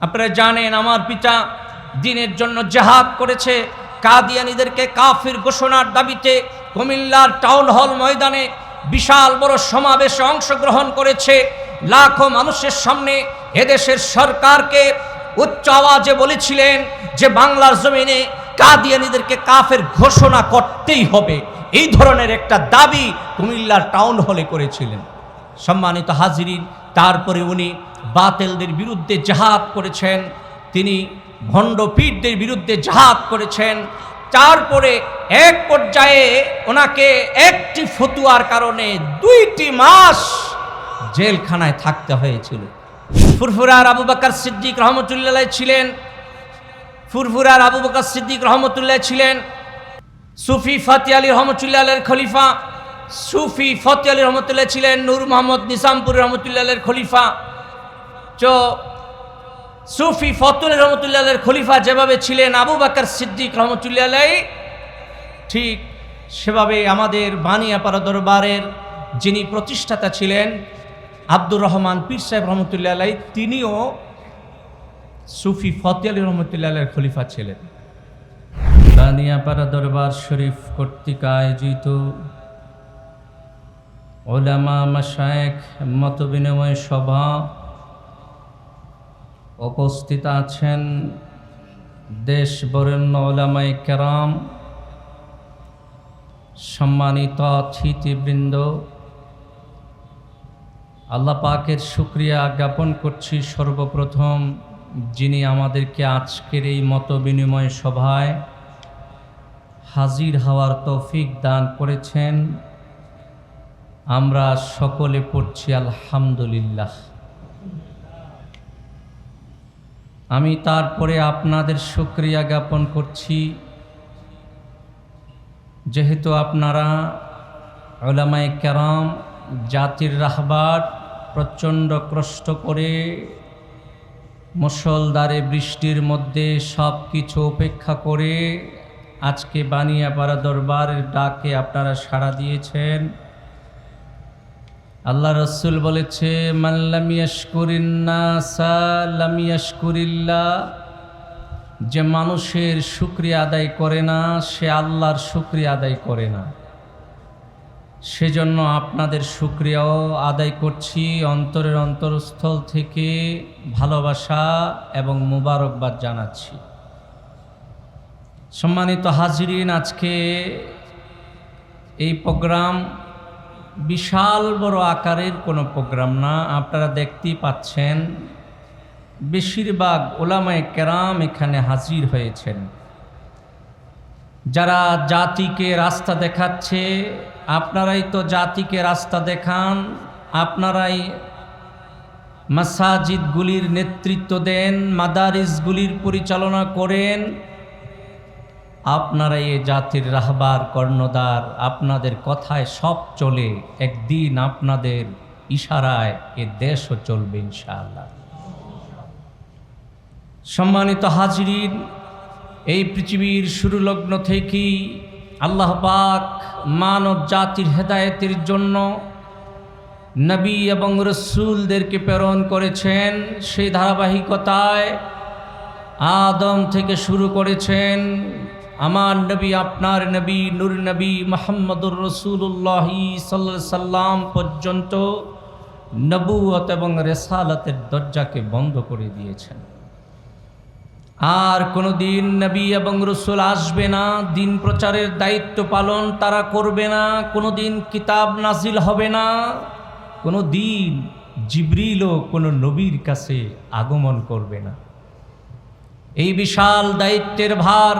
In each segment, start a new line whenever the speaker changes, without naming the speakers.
আপনারা জানেন আমার পিতা দিনের জন্য জেহাদ করেছে। কাদিয়ানিদেরকে কাফির ঘোষণার দাবিতে কুমিল্লার টাউন হল ময়দানে বিশাল বড় সমাবেশে অংশগ্রহণ করেছে। লাখো মানুষের সামনে এদেশের সরকারকে উচ্চ আওয়াজে বলেছিলেন যে বাংলার জমিনে কাদিয়ানিদেরকে কাফের ঘোষণা করতেই হবে। এই ধরনের একটা দাবি কুমিল্লার টাউন হলে করেছিলেন। সম্মানিত হাজিরিন, তারপরে উনি বাতেলদের বিরুদ্ধে জাহাদ করেছেন, তিনি ভণ্ডপীঠদের বিরুদ্ধে জাহাদ করেছেন, তারপরে এক পর্যায়ে ওনাকে একটি ফতুয়ার কারণে দুইটি মাস জেলখানায় থাকতে হয়েছিল। ফুরফুরার আবু বাকার সিদ্দিক রহমতুল্লাহ ছিলেন, ফুরফুরার আবু বাকার সিদ্দিক রহমতুল্লাহ ছিলেন, সুফি ফতে আলী রহমতুল্লাহের খলিফা সুফি ফতে আলী রহমতুল্লাহ ছিলেন, নূর মোহাম্মদ নিজামপুর রহমতুল্লাহের খলিফা। তো সুফি ফতুল রহমতুল্লাহের খলিফা যেভাবে ছিলেন, আবু বাকর সিদ্দিক রহমতুল্লাহ ঠিক সেভাবে আমাদের বানিয়াপাড়া দরবারের যিনি প্রতিষ্ঠাতা ছিলেন, আব্দুর রহমান পীর সাহেব রহমতুল্লাহ তিনিও সুফি ফতে আলী রহমতুল্লাহের খলিফা ছিলেন। বানিয়াপাড়া দরবার শরীফ কর্তৃক আয়োজিত ওলামা মাসায়েক মত বিনিময় সভা উপস্থিত আছেন দেশ বরেণ্য ওলামাই কেরাম, সম্মানিত অতিথিবৃন্দ। আল্লাহ পাকের শুক্রিয়া জ্ঞাপন করছি সর্বপ্রথম যিনি আমাদেরকে আজকের এই মত বিনিময় সভায় হাজির হওয়ার তৌফিক দান করেছেন। আমরা সকলে পড়ছি আলহামদুলিল্লাহ। আমি তারপরে আপনাদের শুক্রিয়া জ্ঞাপন করছি। যেহেতু আপনারা ওলামায় কেরাম, জাতির রাহবার প্রচণ্ড কষ্ট করে মুসলদারে বৃষ্টির মধ্যে সব কিছু উপেক্ষা করে আজকে বানিয়াপাড়া দরবারের ডাকে আপনারা সাড়া দিয়েছেন। আল্লাহ রসুল বলেছে যে মানুষের শুক্রিয়া আদায় করে না, সে আল্লাহর শুক্রিয়া আদায় করে না। সেজন্য আপনাদের শুক্রিয়াও আদায় করছি অন্তরের অন্তরস্থল থেকে ভালোবাসা এবং মুবারকবাদ জানাচ্ছি। সম্মানিত হাজিরিন, আজকে এই প্রোগ্রাম বিশাল বড় আকারের কোনো প্রোগ্রাম না। আপনারা দেখতেই পাচ্ছেন, বেশিরভাগ ওলামায় কেরাম এখানে হাজির হয়েছেন। যারা জাতিকে রাস্তা দেখাচ্ছে, আপনারাই তো জাতিকে রাস্তা দেখান, আপনারাই মাসাজিদগুলির নেতৃত্ব দেন, মাদারিসগুলির পরিচালনা করেন। আপনারা এ জাতির রাহবার কর্ণদার আপনাদের কথায় সব চলে, একদিন আপনাদের ইশারায় এ দেশও চলবে ইনশাআল্লাহ। সম্মানিত হাজিরিন, এই পৃথিবীর শুরু লগ্ন থেকেই আল্লাহ পাক মানব জাতির হেদায়েতের জন্য নবী এবং রসুলদেরকে প্রেরণ করেছেন, সেই ধারাবাহিকতায় আদম থেকে শুরু করেছেন আমার নবী, আপনার নবী, নূর নবী মোহাম্মদুর রসুল্লাহি সাল্লা সাল্লাম পর্যন্ত নবুয়ত এবং রেসালতের দরজাকে বন্ধ করে দিয়েছেন। আর কোনো দিন নবী এবং রসুল আসবে না, দিন প্রচারের দায়িত্ব পালন তারা করবে না কোনো দিন কিতাব নাজিল হবে না কোনো দিন জিবরিলও কোনো নবীর কাছে আগমন করবে না। এই বিশাল দায়িত্বের ভার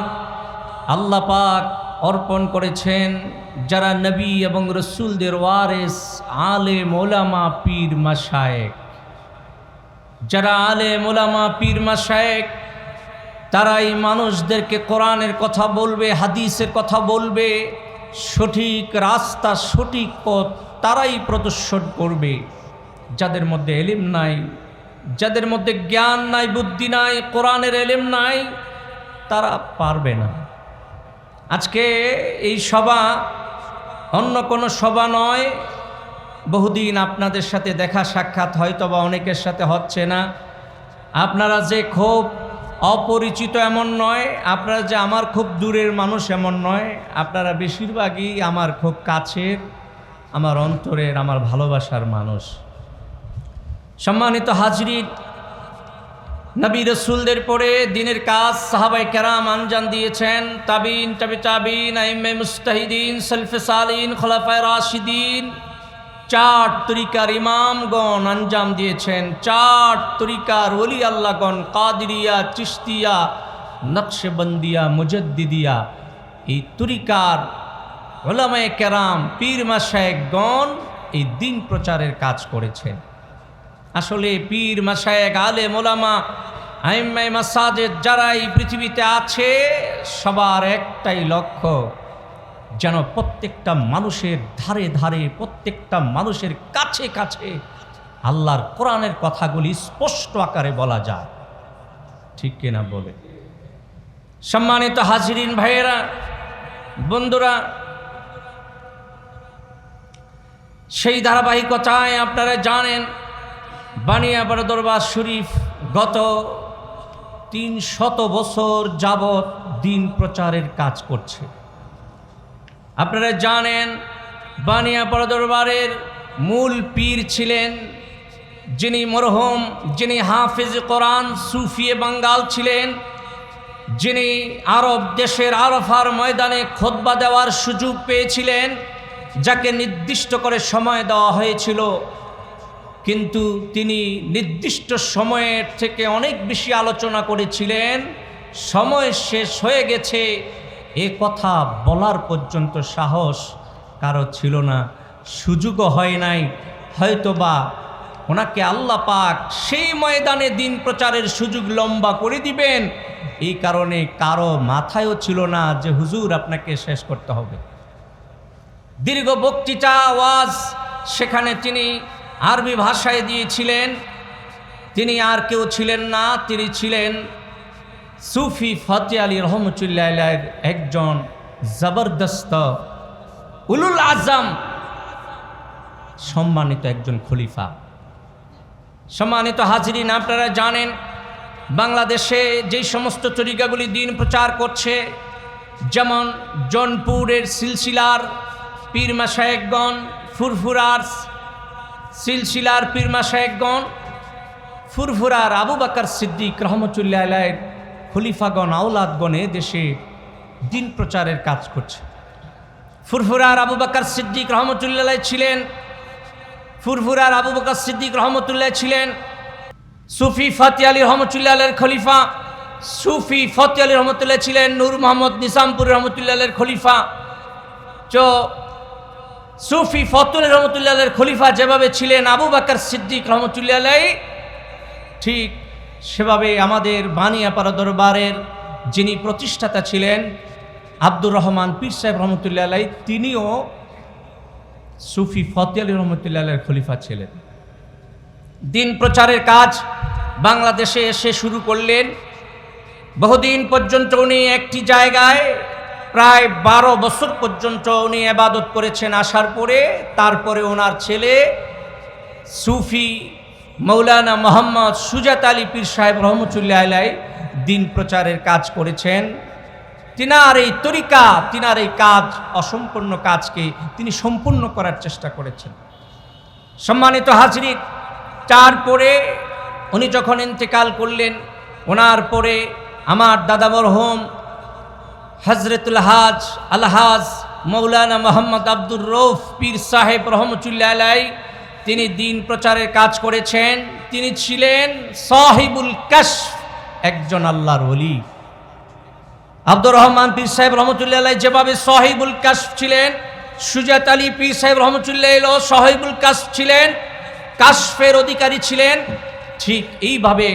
আল্লাহ পাক অর্পণ করেছেন যারা নবী এবং রসুলদের ওয়ারেস আলে মোলামা পীর মাসায়েক যারা আলে মোলামা পীর মাসায়েক তারাই মানুষদেরকে কোরআনের কথা বলবে, হাদিসের কথা বলবে, সঠিক রাস্তা, সঠিক পথ তারাই প্রদর্শন করবে। যাদের মধ্যে এলিম নাই, যাদের মধ্যে জ্ঞান নাই, বুদ্ধি নাই, কোরআনের এলিম নাই, তারা পারবে না। আজকে এই সভা অন্য কোনো সভা নয়। বহুদিন আপনাদের সাথে দেখা সাক্ষাৎ হয়তো বা অনেকের সাথে হচ্ছে না। আপনারা যে খুব অপরিচিত এমন নয়, আপনারা যে আমার খুব দূরের মানুষ এমন নয়, আপনারা বেশিরভাগই আমার খুব কাছের, আমার অন্তরের, আমার ভালোবাসার মানুষ। সম্মানিত হাজরিন নবী রসুলদের পরে দিনের কাজ সাহাবাই কেরাম আঞ্জান দিয়েছেন। তাবিন টাবি তাবিন আইমে মুস্তাহিদিন, সলফে সালিন, খোলাফায় রাশিদিন। চার তরিকার ইমামগণ আঞ্জাম দিয়েছেন। চার তরিকার ওলি আল্লাহগণ কাদিরিয়া চিস্তিয়া নকশবন্দিয়া, মুজদ্দিদিয়া। এই তরিকার ওলামায় কেরাম, পীর মাসায়কগণ এই দিন প্রচারের কাজ করেছেন। আসলে পীর মাসায়েক আলে মোলামা আইম্মাই মাসাজের যারা এই পৃথিবীতে আছে, সবার একটাই লক্ষ্য, যেন প্রত্যেকটা মানুষের ধারে ধারে, প্রত্যেকটা মানুষের কাছে কাছে আল্লাহর কোরআনের কথাগুলি স্পষ্ট আকারে বলা যায়। ঠিক কিনা বলে? সম্মানিত হাজিরিন ভাইয়েরা, বন্ধুরা, সেই ধারাবাহিকতায় আপনারা জানেন বানিয়াপাড়া দরবার শরীফ গত তিন শত বছর যাবৎ দিন প্রচারের কাজ করছে। আপনারা জানেন, বানিয়াপাড়া দরবারের মূল পীর ছিলেন যিনি মরহম, যিনি হাফিজ কোরআন সুফিয়ে বাঙ্গাল ছিলেন, যিনি আরব দেশের আরফার ময়দানে খোদবা দেওয়ার সুযোগ পেয়েছিলেন, যাকে নির্দিষ্ট করে সময় দেওয়া হয়েছিল কিন্তু তিনি নির্দিষ্ট সময়ের থেকে অনেক বেশি আলোচনা করেছিলেন। সময় শেষ হয়ে গেছে। এ কথা বলার পর্যন্ত সাহস কারও ছিল না। সুযোগও হয় নাই। হয়তোবা ওনাকে আল্লাহ পাক সেই ময়দানে দিন প্রচারের সুযোগ লম্বা করে দিবেন। এই কারণে কারও মাথায়ও ছিল না যে, হুজুর, আপনাকে শেষ করতে হবে। দীর্ঘ বক্তৃতা, আওয়াজ, সেখানে তিনি আরবি ভাষায় দিয়েছিলেন। তিনি আর কেউ ছিলেন না, তিনি ছিলেন সুফি ফতে আলী রহমতুল্লাহ একজন জবরদস্ত, উলুল আজম সম্মানিত একজন খলিফা। সম্মানিত হাজিরিন, আপনারা জানেন, বাংলাদেশে যেই সমস্ত তরিকাগুলি দিন প্রচার করছে, যেমন জনপুরের সিলসিলার পীর মাসায়েকগণ ফুরফুরার সিলসিলার পীর মাসায়েকগণ ফুরফুরার আবু বাকার সিদ্দিক রহমতুল্লাহ আলাইয়ের খলিফাগণ আউলাদগণে দেশে দিন প্রচারের কাজ করছে। ফুরফুরার আবু বাকার সিদ্দিক রহমতুল্লাহ ছিলেন, ফুরফুরার আবু বকর সিদ্দিক রহমতুল্লাহ ছিলেন, সুফি ফতে আলী রহমতুল্লাহ খলিফা, সুফি ফতে আলী রহমতুল্লাহ ছিলেন, নূর মোহাম্মদ নিসামপুর রহমতুল্লাহ খলিফা। তো সুফি ফতুল রহমতুল্লাহ খলিফা যেভাবে ছিলেন, আবু বাকর সিদ্দিক রহমতুল্লাহ ঠিক সেভাবে আমাদের বানিয়াপাড়া দরবারের যিনি প্রতিষ্ঠাতা ছিলেন, আব্দুর রহমান পীর সাহেব রহমতুল্লাহ তিনিও সুফি ফতে আলী রহমতুল্লাহ খলিফা ছিলেন। দিন প্রচারের কাজ বাংলাদেশে এসে শুরু করলেন। বহুদিন পর্যন্ত উনি একটি জায়গায় প্রায় বারো বছর পর্যন্ত উনি আবাদত করেছেন। আসার পরে তারপরে ওনার ছেলে সুফি মৌলানা মোহাম্মদ সুজাত আলী পীর সাহেব রহমতুল্লাহ আলাই দিন প্রচারের কাজ করেছেন। তিনার এই তরিকা, তিনার এই কাজ, অসম্পূর্ণ কাজকে তিনি সম্পূর্ণ করার চেষ্টা করেছেন। সম্মানিত হাজরি তারপরে উনি যখন ইন্তেকাল করলেন, ওনার পরে আমার দাদা মরহম হজরতুল হাজ আলহাজ মৌলানা মোহাম্মদ আব্দুর রৌফ পীর সাহেব রহমতুল্লাহ আলাই তিনি দিন প্রচারের কাজ করেছেন। তিনি ছিলেন সাহিবুল কাশ একজন আল্লাহর অলি আব্দুর রহমান পীর সাহেব রহমতুল্লাহ আলাই যেভাবে সাহিবুল কাশ ছিলেন, সুজাত আলী পীর সাহেব রহমতুল্লাহ এলো সাহিবুল কাশ ছিলেন, কাশফের অধিকারী ছিলেন। ঠিক এইভাবে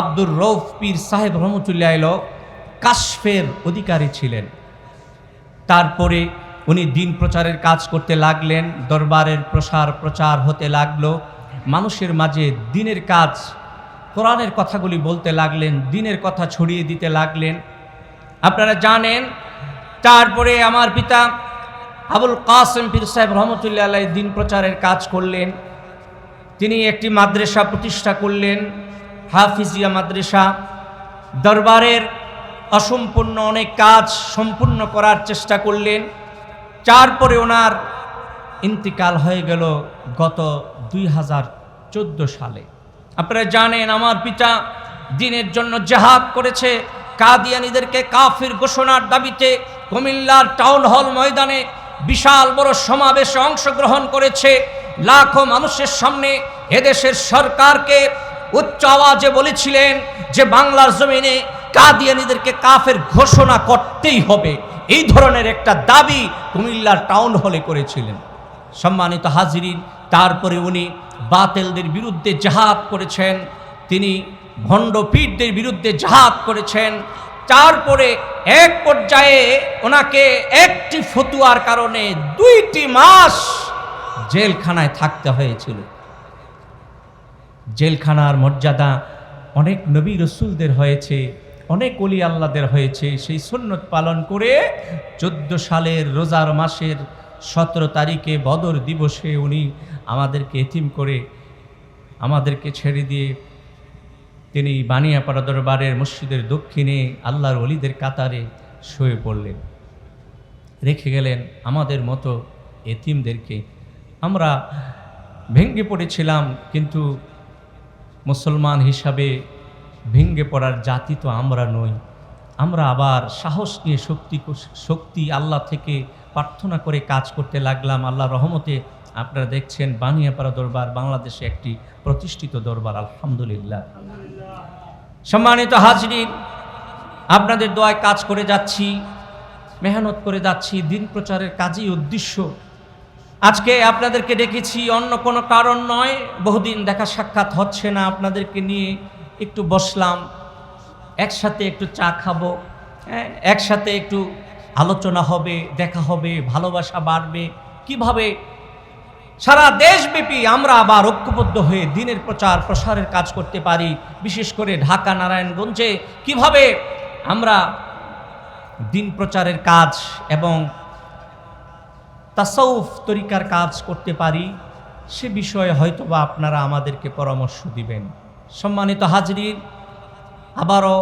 আব্দুর রৌফ পীর সাহেব রহমতুল্লাহ কাশফের অধিকারী ছিলেন। তারপরে উনি দিন প্রচারের কাজ করতে লাগলেন, দরবারের প্রসার প্রচার হতে লাগল, মানুষের মাঝে দিনের কাজ, কোরআনের কথাগুলি বলতে লাগলেন, দিনের কথা ছড়িয়ে দিতে লাগলেন। আপনারা জানেন, তারপরে আমার পিতা আবুল কাসেম পীর সাহেব রহমতুল্লাহ দিন প্রচারের কাজ করলেন। তিনি একটি মাদ্রাসা প্রতিষ্ঠা করলেন, হাফিজিয়া মাদ্রাসা। দরবারের অসম্পূর্ণ অনেক কাজ সম্পূর্ণ করার চেষ্টা করলেন। তারপরে ওনার ইন্তিকাল হয়ে গেল গত দুই হাজার চোদ্দ সালে। আপনারা জানেন, আমার পিতা দিনের জন্য জেহাদ করেছে। কাদিয়ানিদেরকে কাফির ঘোষণার দাবিতে কুমিল্লার টাউন হল ময়দানে বিশাল বড় সমাবেশে অংশগ্রহণ করেছে। লাখো মানুষের সামনে এদেশের সরকারকে উচ্চ আওয়াজে বলেছিলেন যে বাংলার জমিনে কাদিয়ানিদেরকে কাফের ঘোষণা করতেই হবে। এই ধরনের একটা দাবি কুমিল্লার টাউন হলে করেছিলেন। সম্মানিত হাজিরিন, তারপরে উনি বাতেলদের বিরুদ্ধে জাহাদ করেছেন, তিনি ভণ্ডপীঠদের বিরুদ্ধে জাহাদ করেছেন, তারপরে এক পর্যায়ে ওনাকে একটি ফতুয়ার কারণে দুইটি মাস জেলখানায় থাকতে হয়েছিল। জেলখানার মর্যাদা অনেক নবী রসুলদের হয়েছে অনেক অলি আল্লাদের হয়েছে। সেই সুন্নত পালন করে চোদ্দ সালের রোজার মাসের সতেরো তারিখে বদর দিবসে উনি আমাদেরকে এতিম করে আমাদেরকে ছেড়ে দিয়ে তিনি বানিয়াপাড়া দরবারের মসজিদের দক্ষিণে আল্লাহর অলিদের কাতারে শুয়ে পড়লেন। রেখে গেলেন আমাদের মতো এতিমদেরকে। আমরা ভেঙ্গে পড়েছিলাম, কিন্তু মুসলমান হিসাবে ভেঙ্গে পড়ার জাতি তো আমরা নই। আমরা আবার সাহস নিয়ে শক্তি শক্তি আল্লাহ থেকে প্রার্থনা করে কাজ করতে লাগলাম। আল্লাহ রহমতে আপনারা দেখছেন বানিয়াপাড়া দরবার বাংলাদেশে একটি প্রতিষ্ঠিত দরবার, আলহামদুলিল্লাহ। সম্মানিত হাজরিন, আপনাদের দোয়ায় কাজ করে যাচ্ছি, মেহনত করে যাচ্ছি, দিন প্রচারের কাজই উদ্দেশ্য। আজকে আপনাদেরকে ডেকেছি অন্য কোনো কারণ নয়, বহুদিন দেখা সাক্ষাৎ হচ্ছে না আপনাদেরকে নিয়ে। একটু বসলাম, একসাথে একটু চা খাব হ্যাঁ একসাথে একটু আলোচনা হবে, দেখা হবে, ভালোবাসা বাড়বে। কীভাবে? সারা দেশব্যাপী আমরা আবার ঐক্যবদ্ধ হয়ে দিনের প্রচার, প্রসারের কাজ করতে পারি, বিশেষ করে ঢাকা, নারায়ণগঞ্জে। কীভাবে? আমরা দিন প্রচারের কাজ এবং তাসাউফ তরিকার কাজ করতে পারি, সে বিষয়ে হয়তোবা আপনারা আমাদেরকে পরামর্শ দিবেন। সম্মানিত হাজরির আবারও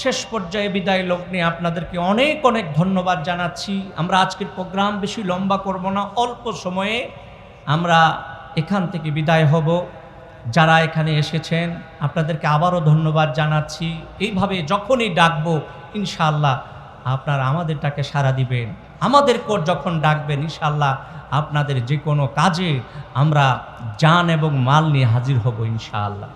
শেষ পর্যায়ে বিদায় লগ্নে আপনাদেরকে অনেক অনেক ধন্যবাদ জানাচ্ছি। আমরা আজকের প্রোগ্রাম বেশি লম্বা করব না, অল্প সময়ে আমরা এখান থেকে বিদায় হব। যারা এখানে এসেছেন, আপনাদেরকে আবারও ধন্যবাদ জানাচ্ছি। এইভাবে যখনই ডাকবো, ইনশাআল্লাহ আপনারা আমাদের ডাকে সাড়া দিবেন। আমাদের কোর যখন ডাকবেন ইনশাল্লাহ আপনাদের যে কোনো কাজে আমরা জান এবং মাল নিয়ে হাজির হব, ইনশাআল্লাহ।